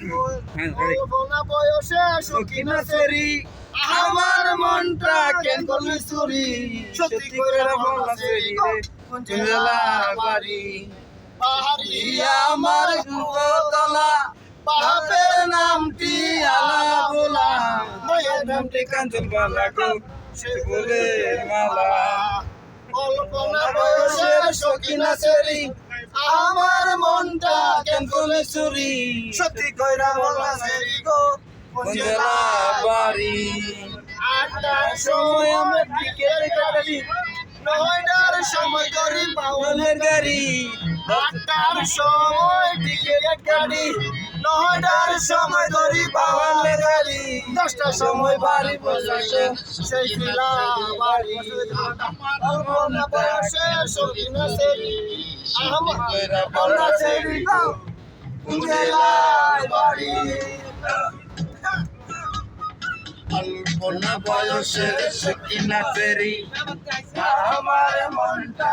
কল্পনা বয়সে সেরি আমার মনটা কেন করলি চুরি? সত্যি করে বলা সেরি রে বাড়ি? পাহাড়ি আমার গুরুতলা বাপের নামটি আলা বলা মায়ের নামটি কাঞ্চন বালা গো সে বলে মালা। কল্পনা বয়সে সখিনা সেরি আমার মনটা কেন করলি চুরি সত্যি কইরা বলা সেরি গো কুঞ্জলা বাড়ি। আটটার সময় আমরা টিকেট কাটি নয়টার সময় করি পাওয়ালের গাড়ি। আটটার সময় টিকেট কাটি নয়টার সময় ধরি পাওয়ালের গাড়ি। দশটার সময় বাড়ি বসে সেই খিলা বাড়ি। বয়সে সখিনা সেরি আমার বলা সেরি বাড়ি। অল্পনা বয়সে সখিনা সেরি আমার মনটা